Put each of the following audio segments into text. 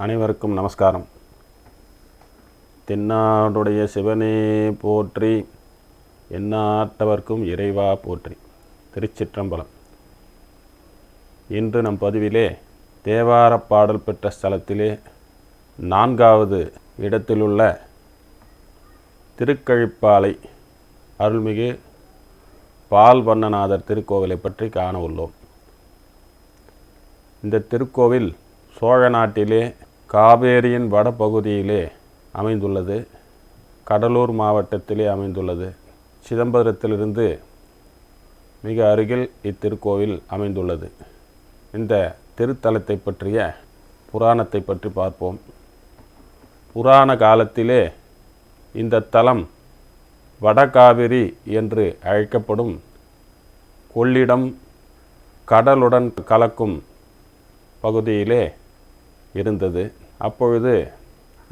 அனைவருக்கும் நமஸ்காரம். தென்னாடுடைய சிவனே போற்றி எண்ணாட்டவர்க்கும் இறைவா போற்றி. திருச்சிற்றம்பலம். இன்று நம் பதிவிலே தேவார பாடல் பெற்ற ஸ்தலத்திலே நான்காவது இடத்திலுள்ள திருக்கழிப்பாலை அருள்மிகு பால் வண்ணநாதர் திருக்கோவிலை பற்றி காண உள்ளோம். இந்த திருக்கோவில் சோழ நாட்டிலே காவேரியின் வடபகுதியிலே அமைந்துள்ளது கடலூர் மாவட்டத்திலே அமைந்துள்ளது. சிதம்பரத்திலிருந்து மிக அருகில் இத்திருக்கோவில் அமைந்துள்ளது. இந்த திருத்தலத்தை பற்றிய புராணத்தை பற்றி பார்ப்போம். புராண காலத்திலே இந்த தலம் வடகாவிரி என்று அழைக்கப்படும் கொள்ளிடம் கடலுடன் கலக்கும் பகுதியிலே இருந்தது. அப்பொழுது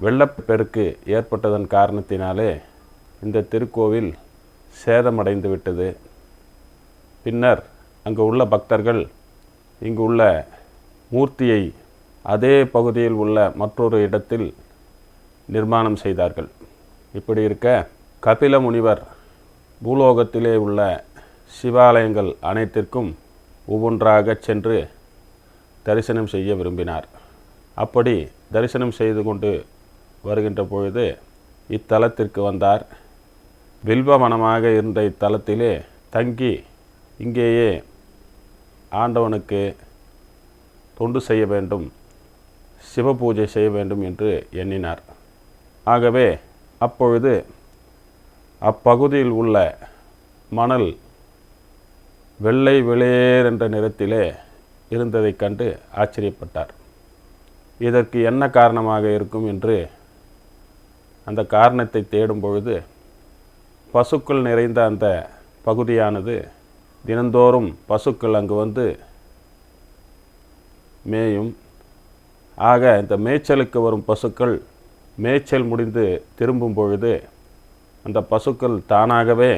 வெள்ளப்பெருக்கு ஏற்பட்டதன் காரணத்தினாலே இந்த திருக்கோவில் சேதமடைந்து விட்டது. பின்னர் அங்கு உள்ள பக்தர்கள் இங்கு உள்ள மூர்த்தியை அதே பகுதியில் உள்ள மற்றொரு இடத்தில் நிர்மாணம் செய்தார்கள். இப்படி இருக்க கபில முனிவர் பூலோகத்திலே உள்ள சிவாலயங்கள் அனைத்திற்கும் ஒவ்வொன்றாக சென்று தரிசனம் செய்ய விரும்பினார். அப்படி தரிசனம் செய்து கொண்டு வருகின்ற பொழுது இத்தலத்திற்கு வந்தார். வில்வவனமாக இருந்த இத்தலத்திலே தங்கி இங்கேயே ஆண்டவனுக்கு தொண்டு செய்ய வேண்டும் சிவ பூஜை செய்ய வேண்டும் என்று எண்ணினார். ஆகவே அப்பொழுது அப்பகுதியில் உள்ள மணல் வெள்ளை வெளியேர் என்ற நிறத்திலே இருந்ததைக் கண்டு ஆச்சரியப்பட்டார். இதற்கு என்ன காரணமாக இருக்கும் என்று அந்த காரணத்தை தேடும் பொழுது பசுக்கள் நிறைந்த அந்த பகுதியானது தினந்தோறும் பசுக்கள் அங்கு வந்து மேயும். ஆக இந்த மேய்ச்சலுக்கு வரும் பசுக்கள் மேய்ச்சல் முடிந்து திரும்பும் பொழுது அந்த பசுக்கள் தானாகவே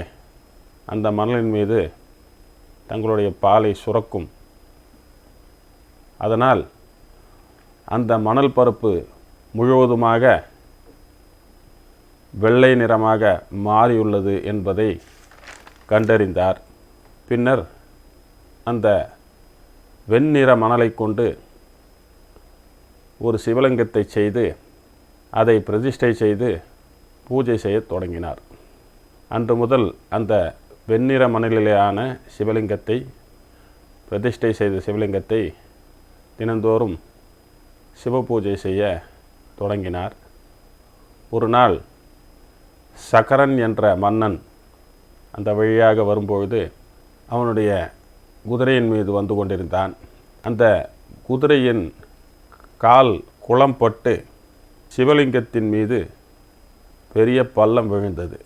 அந்த மணலின் மீது தங்களுடைய பாலை சுரக்கும். அதனால் அந்த மணல் பரப்பு முழுவதுமாக வெள்ளை நிறமாக மாறியுள்ளது என்பதை கண்டறிந்தார். பின்னர் அந்த வெண்ணிற மணலை கொண்டு ஒரு சிவலிங்கத்தை செய்து அதை பிரதிஷ்டை செய்து பூஜை செய்யத் தொடங்கினார். அன்று முதல் அந்த வெண்ணிற மணலிலேயான சிவலிங்கத்தை பிரதிஷ்டை செய்த சிவலிங்கத்தை தினந்தோறும் சிவபூஜை செய்ய தொடங்கினார். ஒரு நாள் சக்கரன் என்ற மன்னன் அந்த வழியாக வரும்பொழுது அவனுடைய குதிரையின் மீது வந்து கொண்டிருந்தான். அந்த குதிரையின் கால் குளம் பட்டு சிவலிங்கத்தின் மீது பெரிய பள்ளம் விழுந்தது.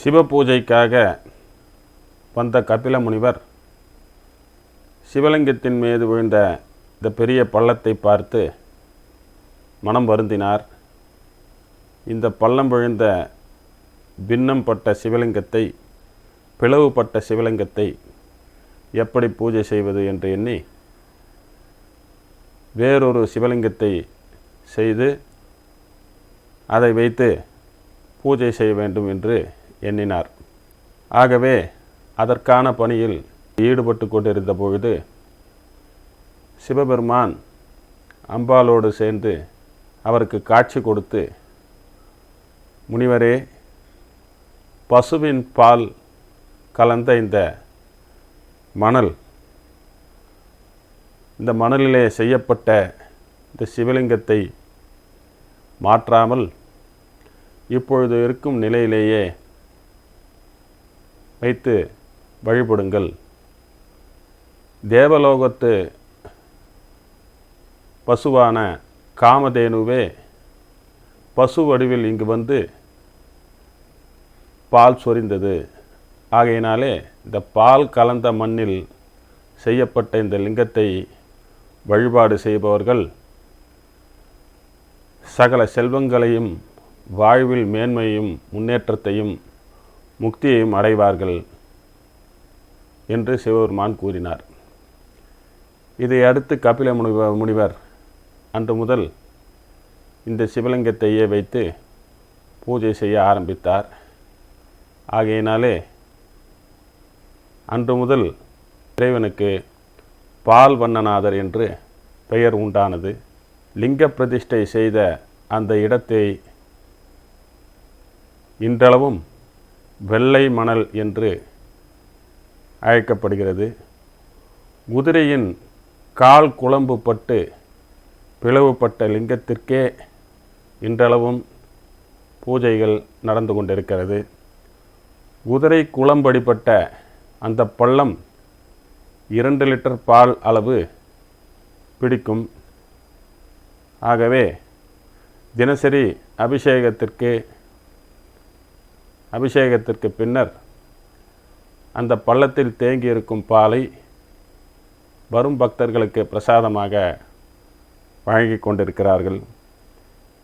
சிவ பூஜைக்காக வந்த கபில முனிவர் சிவலிங்கத்தின் மீது விழுந்த இந்த பெரிய பள்ளத்தை பார்த்து மனம் வருந்தினார். இந்த பள்ளம் விழுந்த பின்னம் பட்ட சிவலிங்கத்தை பிளவுபட்ட சிவலிங்கத்தை எப்படி பூஜை செய்வது என்று எண்ணி வேறொரு சிவலிங்கத்தை செய்து அதை வைத்து பூஜை செய்ய வேண்டும் என்று எண்ணினார். ஆகவே அதற்கான பணியில் ஈடுபட்டு கொண்டிருந்த பொழுது சிவபெருமான் அம்பாலோடு சேர்ந்து அவருக்கு காட்சி கொடுத்து முனிவரே பசுவின் பால் கலந்த இந்த மணல் இந்த மணலிலே செய்யப்பட்ட இந்த சிவலிங்கத்தை மாற்றாமல் இப்பொழுது இருக்கும் நிலையிலேயே வைத்து வழிபடுங்கள். தேவலோகத்து பசுவான காமதேனுவே பசு வடிவில் இங்கு வந்து பால் சொரிந்தது. ஆகையினாலே இந்த பால் கலந்த மண்ணில் செய்யப்பட்ட இந்த லிங்கத்தை வழிபாடு செய்பவர்கள் சகல செல்வங்களையும் வாழ்வில் மேன்மையும் முன்னேற்றத்தையும் முக்தியையும் அடைவார்கள் என்று சிவபெருமான் கூறினார். இதை அடுத்து கபில முனிவர் முனிவர் அன்று முதல் இந்த சிவலிங்கத்தையே வைத்து பூஜை செய்ய ஆரம்பித்தார். ஆகையினாலே அன்று முதல் இறைவனுக்கு பால் வண்ணநாதர் என்று பெயர் உண்டானது. லிங்க பிரதிஷ்டை செய்த அந்த இடத்தை இன்றளவும் வெள்ளை மணல் என்று அழைக்கப்படுகிறது. குதிரையின் கால் குழம்பு பட்டு பிளவுபட்ட லிங்கத்திற்கே இன்றளவும் பூஜைகள் நடந்து கொண்டிருக்கிறது. குதிரை குளம்படிப்பட்ட அந்த பள்ளம் இரண்டு லிட்டர் பால் அளவு பிடிக்கும். ஆகவே தினசரி அபிஷேகத்திற்கு அபிஷேகத்திற்கு பின்னர் அந்த பள்ளத்தில் தேங்கி இருக்கும் பாலை வரும் பக்தர்களுக்கு பிரசாதமாக வழங்கி கொண்டிருக்கிறார்கள்.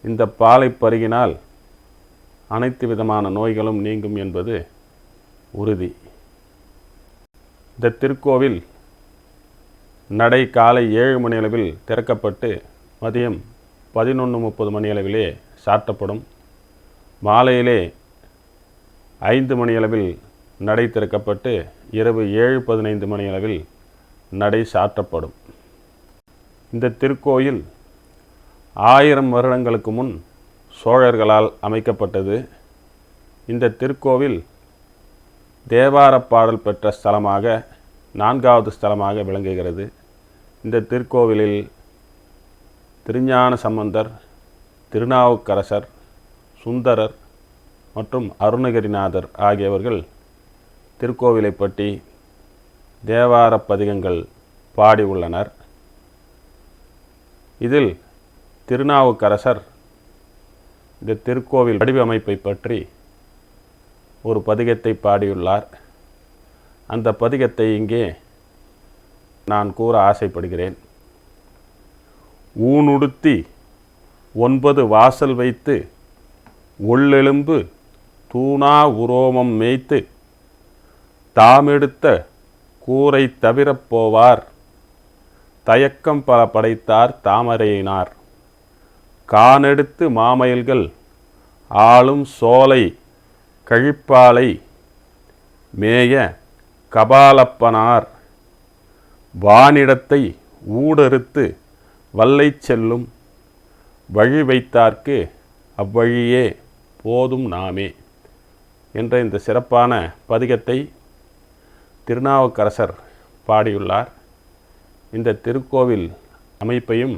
இந்த பாலை பருகினால் அனைத்து விதமான நோய்களும் நீங்கும் என்பது உறுதி. இந்த திருக்கோவில் நடை காலை ஏழு மணி அளவில் திறக்கப்பட்டு மதியம் பதினொன்று முப்பது மணி அளவிலே சாட்டப்படும் மாலையிலே ஐந்து மணி அளவில் நடை திறக்கப்பட்டு இரவு ஏழு பதினைந்து மணி அளவில் நடை சாற்றப்படும் இந்த திருக்கோயில் ஆயிரம் வருடங்களுக்கு முன் சோழர்களால் அமைக்கப்பட்டது. இந்த திருக்கோவில் தேவார பாடல் பெற்ற ஸ்தலமாக நான்காவது ஸ்தலமாக விளங்குகிறது. இந்த திருக்கோவிலில் திருஞான சம்பந்தர் திருநாவுக்கரசர் சுந்தரர் மற்றும் அருணகிரிநாதர் ஆகியவர்கள் திருக்கோவிலை பற்றி தேவார பதிகங்கள் பாடி உள்ளனர் இதில் திருநாவுக்கரசர் இந்த திருக்கோவில் வடிவமைப்பை பற்றி ஒரு பதிகத்தை பாடியுள்ளார். அந்த பதிகத்தை இங்கே நான் கூற ஆசைப்படுகிறேன். ஊனுடுத்தி ஒன்பது வாசல் வைத்து உள்ளெலும்பு தூணா உரோமம் மேய்த்து தாமெடுத்த கூரை தவிரப் போவார். தயக்கம் பல படைத்தார் தாமரையினார். கானெடுத்து மாமயில்கள் ஆளும் சோலை கழிப்பாலை மேய கபாலப்பனார். வானிடத்தை ஊடறுத்து வல்லை செல்லும் வழி வைத்தார்க்கு அவ்வழியே போதும் நாமே என்ற இந்த சிறப்பான பதிகத்தை திருநாவுக்கரசர் பாடியுள்ளார். இந்த திருக்கோவில் அமைப்பையும்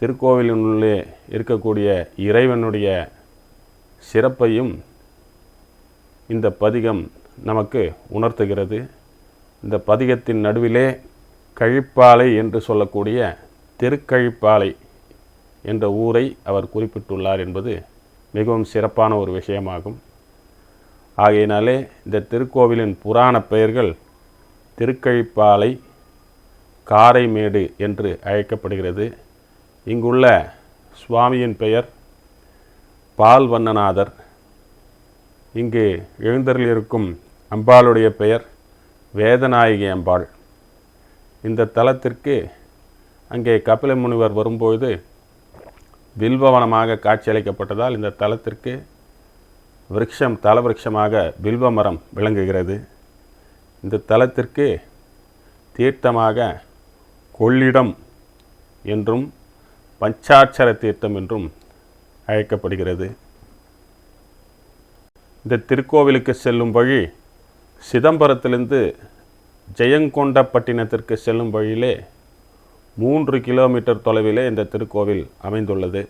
திருக்கோவிலினுள்ளே இருக்கக்கூடிய இறைவனுடைய சிறப்பையும் இந்த பதிகம் நமக்கு உணர்த்துகிறது. இந்த பதிகத்தின் நடுவிலே கழிப்பாலை என்று சொல்லக்கூடிய திருக்கழிப்பாலை என்ற ஊரை அவர் குறிப்பிட்டுள்ளார் என்பது மிகவும் சிறப்பான ஒரு விஷயமாகும். ஆகையினாலே இந்த திருக்கோவிலின் புராண பெயர்கள் திருக்கழிப்பாலை காரைமேடு என்று அழைக்கப்படுகிறது. இங்குள்ள சுவாமியின் பெயர் பால்வண்ணநாதர். இங்கு எழுந்தருளிருக்கும் அம்பாளுடைய பெயர் வேதநாயகி அம்பாள். இந்த தலத்திற்கு அங்கே கபில முனிவர் வரும்பொழுது வில்வவனமாக காட்சியளிக்கப்பட்டதால் இந்த தலத்திற்கு விருட்சம் தலவிருட்சமாக வில்வ மரம் விளங்குகிறது. இந்த தலத்திற்கு தீர்த்தமாக கொள்ளிடம் என்றும் பஞ்சாட்சர தீர்த்தம் என்றும் அழைக்கப்படுகிறது. இந்த திருக்கோவிலுக்கு செல்லும் வழி சிதம்பரத்திலிருந்து ஜெயங்கொண்டப்பட்டினத்திற்கு செல்லும் வழியிலே மூன்று கிலோமீட்டர் தொலைவிலே இந்த திருக்கோவில் அமைந்துள்ளது.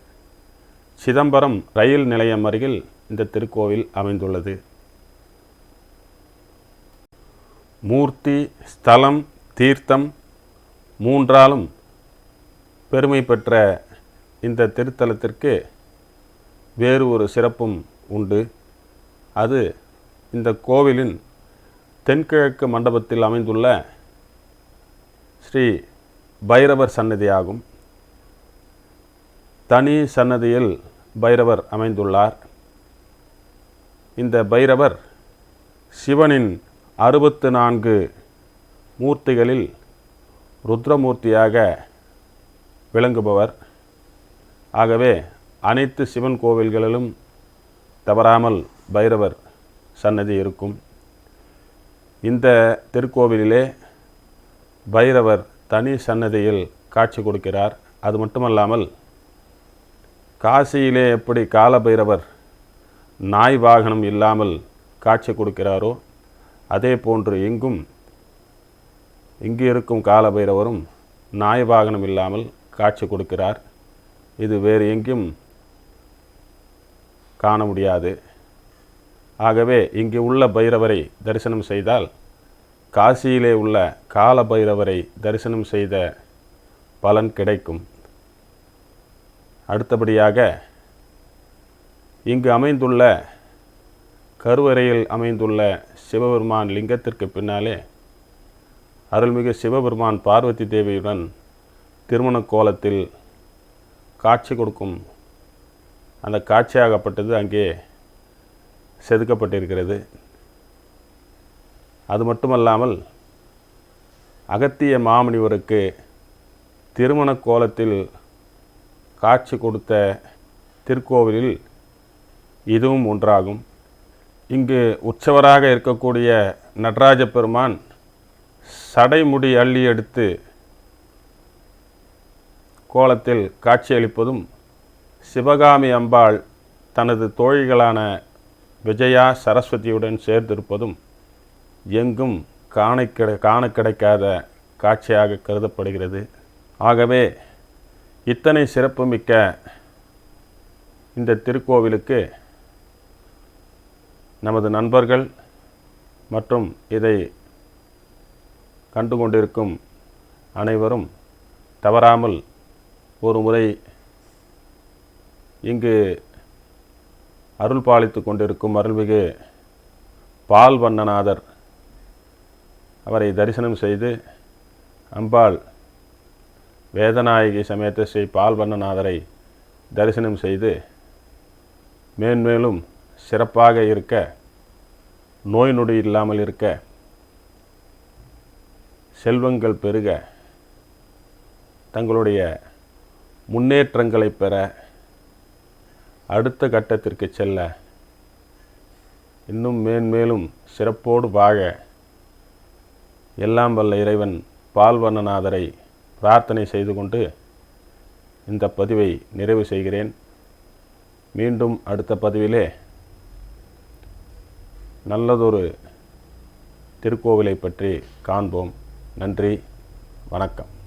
சிதம்பரம் ரயில் நிலையம் அருகில் இந்த திருக்கோவில் அமைந்துள்ளது. மூர்த்தி ஸ்தலம் தீர்த்தம் மூன்றாலும் பெருமை பெற்ற இந்த திருத்தலத்திற்கு வேறு ஒரு சிறப்பும் உண்டு. அது இந்த கோவிலின் தென்கிழக்கு மண்டபத்தில் அமைந்துள்ள ஸ்ரீ பைரவர் சன்னதியாகும் தனி சன்னதியில் பைரவர் அமைந்துள்ளார். இந்த பைரவர் சிவனின் அறுபத்து நான்கு மூர்த்திகளில் ருத்ரமூர்த்தியாக விளங்குபவர். ஆகவே அனைத்து சிவன் கோவில்களிலும் தவறாமல் பைரவர் சன்னதி இருக்கும். இந்த திருக்கோவிலிலே பைரவர் தனி சன்னதியில் காட்சி கொடுக்கிறார். அது மட்டுமல்லாமல் காசியிலே எப்படி கால பைரவர் நாய் வாகனம் இல்லாமல் காட்சி கொடுக்கிறாரோ அதே போன்று இங்கும் இங்கு இருக்கும் கால பைரவரும் வாகனம் இல்லாமல் காட்சி கொடுக்கிறார். இது வேறு எங்கும் காண முடியாது. ஆகவே இங்கு உள்ள பைரவரை தரிசனம் செய்தால் காசியிலே உள்ள கால பைரவரை தரிசனம் செய்த பலன் கிடைக்கும். அடுத்தபடியாக இங்கு அமைந்துள்ள கருவறையில் அமைந்துள்ள சிவபெருமான் லிங்கத்திற்கு பின்னாலே அருள்மிகு சிவபெருமான் பார்வதி தேவியுடன் திருமண கோலத்தில் காட்சி கொடுக்கும் அந்த காட்சியாகப்பட்டது அங்கே செதுக்கப்பட்டிருக்கிறது. அது மட்டுமல்லாமல் அகத்திய மாமுனிவருக்கு திருமண கோலத்தில் காட்சி கொடுத்த திருக்கோவிலில் இதுவும் ஒன்றாகும். இங்கு உற்சவராக இருக்கக்கூடிய நடராஜ பெருமான் சடைமுடி அள்ளி எடுத்து கோலத்தில் காட்சியளிப்பதும் சிவகாமி அம்பாள் தனது தோழிகளான விஜயா சரஸ்வதியுடன் சேர்ந்திருப்பதும் எங்கும் காண கிடை காண கிடைக்காத காட்சியாக கருதப்படுகிறது. ஆகவே இத்தனை சிறப்புமிக்க இந்த திருக்கோவிலுக்கு நமது நண்பர்கள் மற்றும் இதை கண்டு கொண்டிருக்கும் அனைவரும் தவறாமல் ஒரு முறை இங்கு அருள் பாலித்து கொண்டிருக்கும் அருள்மிகு பால் வண்ணநாதர் அவரை தரிசனம் செய்து அம்பாள் வேதநாயகி சமேத ஸ்ரீ பால் வண்ணநாதரை தரிசனம் செய்து மேன்மேலும் சிறப்பாக இருக்க நோய் நொடி இல்லாமல் இருக்க செல்வங்கள் பெருக தங்களுடைய முன்னேற்றங்களை பெற அடுத்த கட்டத்திற்கு செல்ல இன்னும் மேன்மேலும் சிறப்போடு வாழ எல்லாம் வல்ல இறைவன் பால்வண்ணநாதரை பிரார்த்தனை செய்து கொண்டு இந்த பதிவை நிறைவு செய்கிறேன். மீண்டும் அடுத்த பதிவிலே நல்லதொரு திருக்கோவிலை பற்றி காண்போம். நன்றி வணக்கம்.